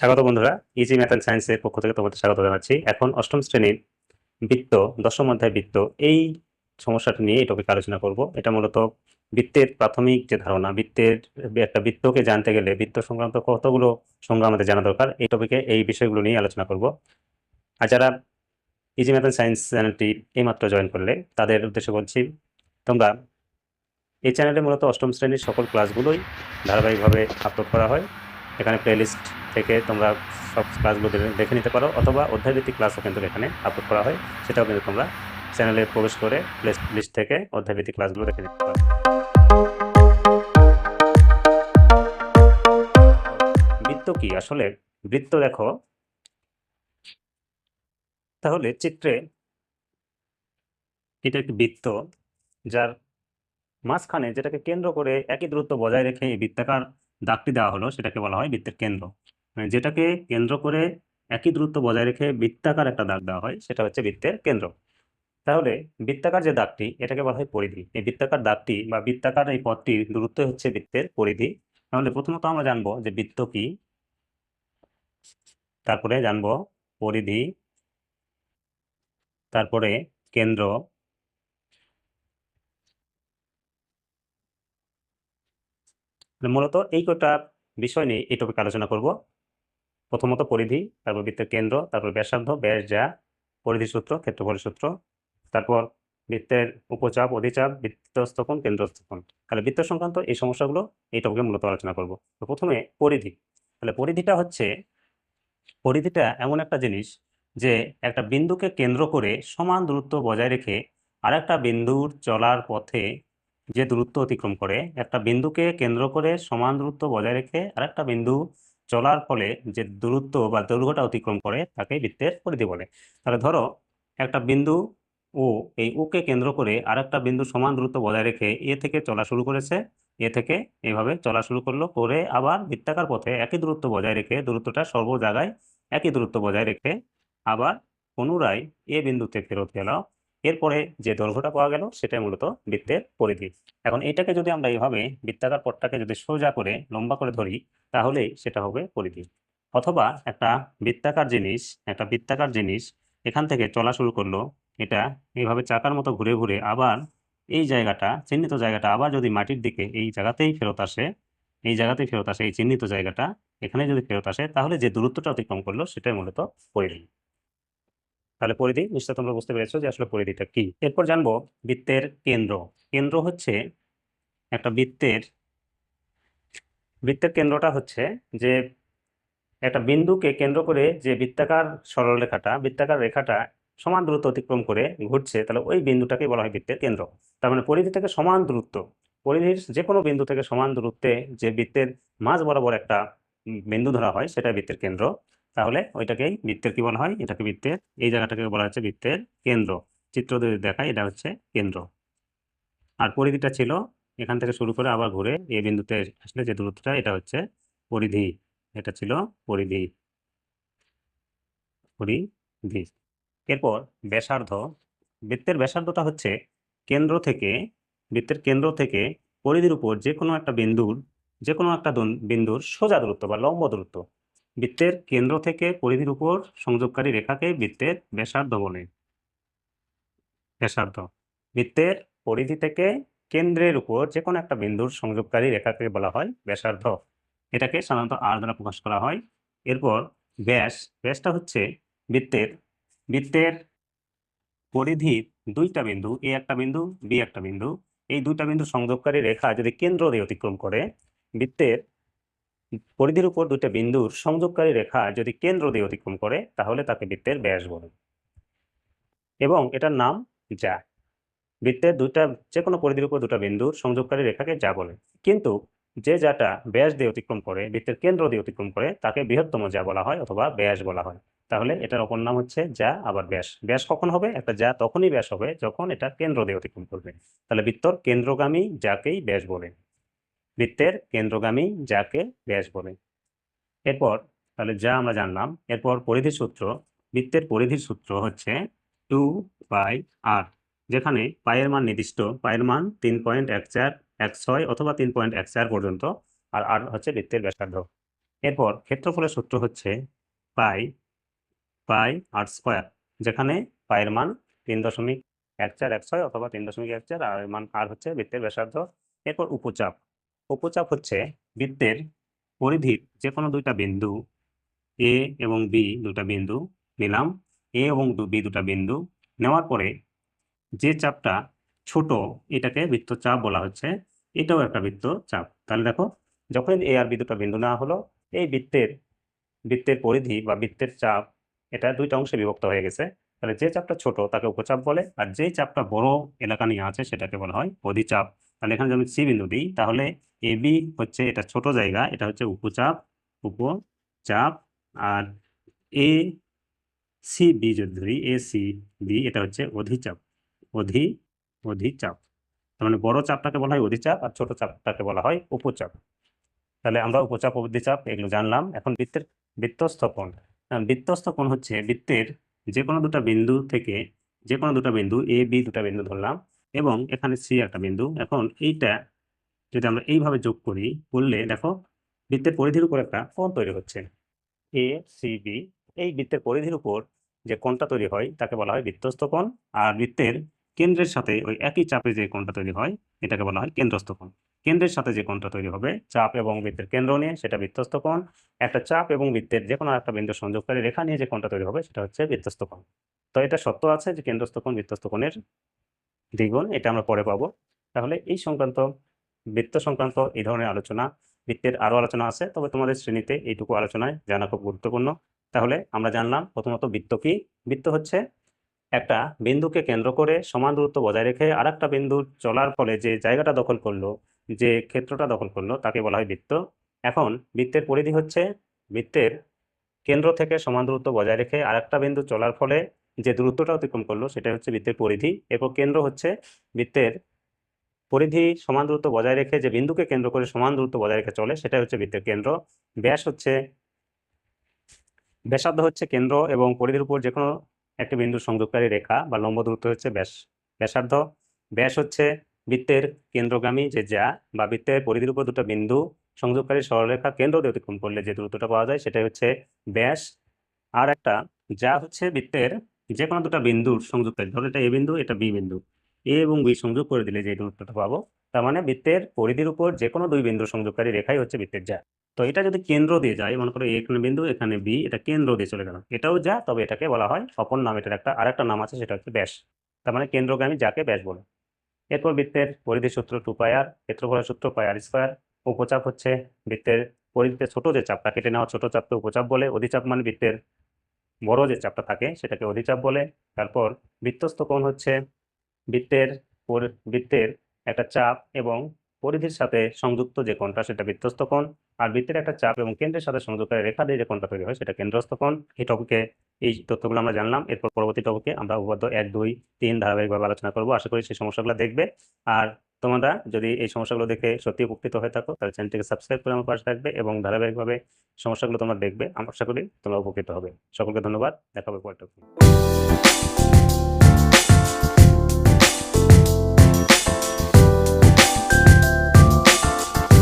স্বাগত বন্ধুরা easy math and সায়েন্সের পক্ষ থেকে তোমাদের স্বাগত জানাচ্ছি। এখন অষ্টম শ্রেণির বৃত্ত, দশম অধ্যায় বৃত্ত, এই সমস্যাটা নিয়ে এই টপিক আলোচনা করব। এটা মূলত বৃত্তের প্রাথমিক যে ধারণা, বৃত্তের একটা বৃত্তকে জানতে গেলে বৃত্ত সংক্রান্ত কতগুলো সংজ্ঞা আমাদের জানা দরকার, এই টপিকে এই বিষয়গুলো নিয়ে আলোচনা করব। আর যারা ইজি ম্যাথ অ্যান্ড সায়েন্স চ্যানেলটি এইমাত্র জয়েন করলে, তাদের উদ্দেশ্যে বলছি, তোমরা এই চ্যানেলে মূলত অষ্টম শ্রেণির সকল ক্লাসগুলোই ধারাবাহিকভাবে আপলোড করা হয়। এখানে প্লেলিস্ট থেকে তোমরা সব ক্লাসগুলো দেখে নিতে পারো, অথবা অধ্যায়ভিত্তিক ক্লাসও কিন্তু এখানে আপলোড করা হয়, সেটাও কিন্তু তোমরা চ্যানেলে প্রবেশ করে প্লে লিস্ট থেকে অধ্যায়ভিত্তিক ক্লাসগুলো দেখে নিতে পারো। বৃত্ত কি? আসলে বৃত্ত দেখো, তাহলে চিত্রে এটা একটি বৃত্ত, যার মাঝখানে যেটাকে কেন্দ্র করে একই দূরত্ব বজায় রেখে এই বৃত্তাকার দাগটি দেওয়া হলো, সেটাকে বলা হয় বৃত্তের কেন্দ্র। মানে যেটাকে কেন্দ্র করে একই দূরত্ব বজায় রেখে বৃত্তাকার একটা দাগ দেওয়া হয়, সেটা হচ্ছে বৃত্তের কেন্দ্র। তাহলে বৃত্তাকার যে দাগটি, এটাকে বলা হয় পরিধি। এই বৃত্তাকার দাগটি বা বৃত্তাকার এই পথটির দূরত্ব হচ্ছে বৃত্তের পরিধি। তাহলে প্রথমত আমরা জানব যে বৃত্ত কি। তারপরে জানব পরিধি। তারপরে কেন্দ্র। মূলত এই কটা বিষয় নিয়ে এই টপিক আলোচনা করব। প্রথমত পরিধি, তারপর বৃত্তের কেন্দ্র, তারপর ব্যাসার্ধ, ব্যাস যা, পরিধি সূত্র ক্ষেত্রফলের সূত্র, তারপর বৃত্তের উপচাপ, অধিচাপ, বৃত্তস্থকোণ, কেন্দ্রস্থকোণ। তাহলে বৃত্ত সংক্রান্ত এই সমস্যাগুলো এই টপিকে মূলত আলোচনা করব। তো প্রথমে পরিধি। তাহলে পরিধিটা হচ্ছে, পরিধিটা এমন একটা জিনিস যে একটা বিন্দুকে কেন্দ্র করে সমান দূরত্ব বজায় রেখে আরেকটা বিন্দুর চলার পথে যে দূরত্ব অতিক্রম করে, একটা বিন্দুকে কেন্দ্র করে সমান দূরত্ব বজায় রেখে আরেকটা বিন্দু চলার ফলে যে দূরত্ব বা দৈর্ঘ্যটা অতিক্রম করে, তাকে বৃত্তের পরিধি বলে। তাহলে ধরো, একটা বিন্দু ও, এই ওকে কেন্দ্র করে আরেকটা বিন্দু সমান দূরত্ব বজায় রেখে এ থেকে চলা শুরু করেছে, এ থেকে এইভাবে চলা শুরু করল, করে আবার বৃত্তাকার পথে একই দূরত্ব বজায় রেখে, দূরত্বটা সর্ব জায়গায় একই দূরত্ব বজায় রেখে আবার পুনরায় এ বিন্দুতে ফেরত গেল। এরপরে যে দৈর্ঘ্যটা পাওয়া গেল সেটাই মূলত বৃত্তের পরিধি। এখন এটাকে যদি আমরা এইভাবে বৃত্তাকার পথটাকে যদি সোজা করে লম্বা করে ধরি, তাহলে সেটা হবে পরিধি। অথবা একটা বৃত্তাকার জিনিস, একটা বৃত্তাকার জিনিস এখান থেকে চলা শুরু করল, এটা এইভাবে চাকার মতো ঘুরে ঘুরে আবার এই জায়গাটা, চিহ্নিত জায়গাটা আবার যদি মাটির দিকে এই জায়গাতেই ফেরত আসে, এই জায়গাতেই ফেরত আসে এই চিহ্নিত জায়গাটা, এখানে যদি ফেরত আসে, তাহলে যে দূরত্বটা অতিক্রম করল সেটাই মূলত পরিধি। তাহলে পরিধি, নিশ্চয় তোমরা বুঝতে পেরেছ যে আসলে পরিধিটা কি। এরপর জানব বৃত্তের কেন্দ্র। কেন্দ্র হচ্ছে একটা বৃত্তের বৃত্তের কেন্দ্রটা হচ্ছে যে একটা বিন্দুকে কেন্দ্র করে যে বৃত্তাকার সরলরেখাটা, বৃত্তাকার রেখাটা সমান দূরত্ব অতিক্রম করে ঘুরছে, তাহলে ওই বিন্দুটাকে বলা হয় বৃত্তের কেন্দ্র। তার মানে পরিধি থেকে সমান দূরত্ব, পরিধির যে কোনো বিন্দু থেকে সমান দূরত্বে যে বৃত্তের মাঝ বরাবর একটা বিন্দু ধরা হয় সেটা বৃত্তের কেন্দ্র। তাহলে ওইটাকেই বৃত্তের কি বলা হয়? এটাকে বৃত্তের, এই জায়গাটাকে বলা হচ্ছে বৃত্তের কেন্দ্র। চিত্র দেখায় এটা হচ্ছে কেন্দ্র। আর পরিধিটা ছিল এখান থেকে শুরু করে আবার ঘুরে এই বিন্দুতে আসলে যে দূরত্বটা, এটা হচ্ছে পরিধি। এটা ছিল পরিধি। পরিধি। এরপর ব্যাসার্ধ। বৃত্তের ব্যাসার্ধটা হচ্ছে কেন্দ্র থেকে, বৃত্তের কেন্দ্র থেকে পরিধির উপর যে কোনো একটা বিন্দুর যে কোনো একটা বিন্দুর সোজা দূরত্ব বা লম্ব দূরত্ব। বৃত্তের কেন্দ্র থেকে পরিধির উপর সংযোগকারী রেখাকে বৃত্তের ব্যাসার্ধ বলে। ব্যাসার্ধ। বৃত্তের পরিধি থেকে কেন্দ্রের উপর যে কোনো একটা বিন্দুর সংযোগকারী রেখাকে বলা হয় ব্যাসার্ধ। এটাকে সাধারণত আর দ্বারা প্রকাশ করা হয়। এরপর ব্যাস, ব্যাসটা হচ্ছে বৃত্তের। বৃত্তের পরিধির দুইটা বিন্দু এ একটা বিন্দু বি একটা বিন্দু। এই দুইটা বিন্দু সংযোগকারী রেখা যদি কেন্দ্র দিয়ে অতিক্রম করে, বৃত্তের পরিধির উপর দুইটা বিন্দুর সংযোগকারী রেখা যদি কেন্দ্র দিয়ে অতিক্রম করে, তাহলে তাকে বৃত্তের ব্যাস বলে। এবং এটার নাম যা। বৃত্তের দুইটা যে কোনো পরিধির উপর দুটো বিন্দুর সংযোগকারী রেখাকে যা বলে। কিন্তু যে যাটা ব্যাস দিয়ে অতিক্রম করে, বৃত্তের কেন্দ্র দিয়ে অতিক্রম করে, তাকে বৃহত্তম যা বলা হয় অথবা ব্যাস বলা হয়। তাহলে এটার অপর নাম হচ্ছে যা, আবার ব্যাস। ব্যাস কখন হবে? একটা যা তখনই ব্যাস হবে যখন এটা কেন্দ্র দিয়ে অতিক্রম করবে। তাহলে বৃত্তর কেন্দ্রগামী যাকেই ব্যাস বলে। বৃত্তের কেন্দ্রগামী যাকে ব্যাস বলে। এরপর, তাহলে যা আমরা জানলাম, এরপর পরিধি সূত্র, বৃত্তের পরিধির সূত্র হচ্ছে টু বাই আর, যেখানে পায়ের মান নির্দিষ্ট পায়ের মান তিন পয়েন্ট এক চার, এক ছয় অথবা তিন পয়েন্ট এক চার পর্যন্ত, আর আর হচ্ছে বৃত্তের ব্যাসার্ধ। এরপর ক্ষেত্রফলের সূত্র হচ্ছে পাই পাই আর স্কোয়ার, যেখানে পায়ের মান তিন দশমিক এক চার, এক ছয় অথবা তিন দশমিক এক চার, আর মান আর হচ্ছে বৃত্তের ব্যাসার্ধ। এরপর উপচাপ উপচাপ হচ্ছে বৃত্তের পরিধির যে কোনো দুইটা বিন্দু এ এবং বি দুটা বিন্দু নিলাম। এ এবং বি দুটা বিন্দু নেওয়ার পরে যে চাপটা ছোট এটাকে বৃত্তচাপ বলা হচ্ছে, এটাও একটা বৃত্ত চাপ তাহলে দেখো যখন এ আর বি দুটো বিন্দু নেওয়া হলো, এই বৃত্তের বৃত্তের পরিধি বা বৃত্তের চাপ, এটা দুইটা অংশে বিভক্ত হয়ে গেছে। তাহলে যে চাপটা ছোট তাকে উপচাপ বলে, আর যেই চাপটা বড় এলাকা নিয়ে আছে সেটাকে বলা হয় অধিচাপ। তাহলে এখানে যদি সি বিন্দু দিই, তাহলে এ বি হচ্ছে এটা ছোট জায়গা, এটা হচ্ছে উপচাপ উপচাপ, আর এ সি বি যদি ধরি এ সি বি এটা হচ্ছে অধিচাপ, অধি, অধিচাপ। তার মানে বড় চাপটাকে বলা হয় অধিচাপ, আর ছোট চাপটাকে বলা হয় উপচাপ। তাহলে আমরা উপচাপ, অধিচাপ এগুলো জানলাম। এখন বৃত্তের বৃত্তস্থ কোণ। বৃত্তস্থ হচ্ছে বৃত্তের যে কোনো দুটো বিন্দু থেকে যে কোনো দুটো বিন্দু এ বি দুটো বিন্দু ধরলাম। এবং এখানে সি একটা বিন্দু। এখন এইটা যদি আমরা এইভাবে যোগ করি, করলে দেখো বৃত্তের পরিধির উপর একটা কোণ তৈরি হচ্ছে। এ, সি, বি, এই বৃত্তের পরিধির উপর যে কোণটা তৈরি হয়, তাকে বলা হয় বৃত্তস্থ কোণ। আর বৃত্তের কেন্দ্রের সাথে ওই একই চাপে যে কোণটা তৈরি হয়, এটাকে বলা হয় কেন্দ্রস্থ কোণ। কেন্দ্রের সাথে যে কোণটা তৈরি হবে, চাপ এবং বৃত্তের কেন্দ্র নিয়ে সেটা বৃত্তস্থ কোণ। একটা চাপ এবং বৃত্তের যে কোনো একটা বিন্দু সংযোগকারী রেখা নিয়ে যে কোণটা তৈরি হবে, সেটা হচ্ছে বৃত্তস্থ কোণ। তো এটা সত্য আছে যে কেন্দ্রস্থ কোণ বৃত্তস্থ কোণের দ্বিগুণ, এটা আমরা পরে পাবো। তাহলে এই সংক্রান্ত, বৃত্ত সংক্রান্ত এই ধরনের আলোচনা, বৃত্তের আরও আলোচনা আছে, তবে তোমাদের শ্রেণীতে এইটুকু আলোচনায় জানা খুব গুরুত্বপূর্ণ। তাহলে আমরা জানলাম প্রথমত বৃত্ত কি? বৃত্ত হচ্ছে একটা বিন্দুকে কেন্দ্র করে সমান দূরত্ব বজায় রেখে আর একটা বিন্দুর চলার ফলে যে জায়গাটা দখল করল, যে ক্ষেত্রটা দখল করল, তাকে বলা হয় বৃত্ত। এখন বৃত্তের পরিধি হচ্ছে, বৃত্তের কেন্দ্র থেকে সমান দূরত্ব বজায় রেখে আর একটা বিন্দু চলার ফলে যে দূরত্বটা অতিক্রম করল সেটা হচ্ছে বৃত্তের পরিধি এরপর কেন্দ্র হচ্ছে বৃত্তের পরিধি সমান দূরত্ব বজায় রেখে যে বিন্দুকে কেন্দ্র করে সমান দূরত্ব বজায় রেখে চলে সেটা হচ্ছে বৃত্তের কেন্দ্র। ব্যাস হচ্ছে ব্যাসার্ধ হচ্ছে কেন্দ্র এবং পরিধির উপর যে কোনো একটি বিন্দুর সংযোগকারী রেখা বা লম্ব দূরত্ব হচ্ছে ব্যাস ব্যাসার্ধ। ব্যাস হচ্ছে বৃত্তের কেন্দ্রগামী যে যা বা বৃত্তের পরিধির উপর দুটো বিন্দু সংযোগকারী সরলরেখা কেন্দ্র দিয়ে অতিক্রম করলে যে দূরত্বটা পাওয়া যায় সেটাই হচ্ছে ব্যাস। আর একটা যা হচ্ছে বৃত্তের যে কোনো দুটো বিন্দুর সংযুক্ত ধরো এটা এ বিন্দু, এটা বি বিন্দু। এ এবং বি সংযোগ করে দিলে যে দূরত্বটা পাবো, তার মানে বৃত্তের পরিধির উপর যে কোনো দুই বিন্দু সংযোগকারী রেখাই হচ্ছে বৃত্তের যা। তো এটা যদি কেন্দ্র দিয়ে যায়, মনে করো এখানে বিন্দু, এখানে বি, এটা কেন্দ্র দিয়ে চলে গেল। এটাও যা, তবে এটাকে বলা হয় অপর নাম, এটার একটা আরেকটা নাম আছে, সেটা হচ্ছে ব্যাস। তার মানে কেন্দ্রগামী যাকে ব্যাস বলে। এরপর বৃত্তের পরিধি সূত্র টু পাই আর, ক্ষেত্রফলের সূত্র পাই আর স্কোয়ার। উপচাপ হচ্ছে বৃত্তের পরিধিতে ছোট যে চাপটা, কেটে নেওয়া ছোট চাপকে উপচাপ বলে। অধিচাপ মানে বৃত্তের বড় যে চাপটা থাকে সেটাকে অধিচাপ বলে। তারপর বৃত্তস্থ কোণ হচ্ছে। বৃত্তের বৃত্তের একটা চাপ এবং পরিধির সাথে সংযুক্ত যে কোণটা, সেটা বৃত্তস্থ কোণ। আর বৃত্তের একটা চাপ এবং কেন্দ্রের সাথে সংযোগকারী রেখা দিয়ে যে কোণটা তৈরি হয়, সেটা কেন্দ্রস্থ কোণ। এই টপিকে এই তথ্যগুলো আমরা জানলাম। এরপর পরবর্তী টপিকে আমরা উপপাদ্য এক, দুই, তিন ধারাবাহিকভাবে আলোচনা করব। আশা করি সেই সমস্যাগুলো দেখবে। আর তোমরা যদি এই সমস্যাগুলো দেখে সত্যি উপকৃত হয়ে থাকো, তাহলে চ্যানেলটিকে সাবস্ক্রাইব করে আমার পাশে থাকবে এবং ধারাবাহিকভাবে সমস্যাগুলো তোমরা দেখবে। আমি আশা করি তোমরা উপকৃত হবে। সকলকে ধন্যবাদ। দেখা হবে।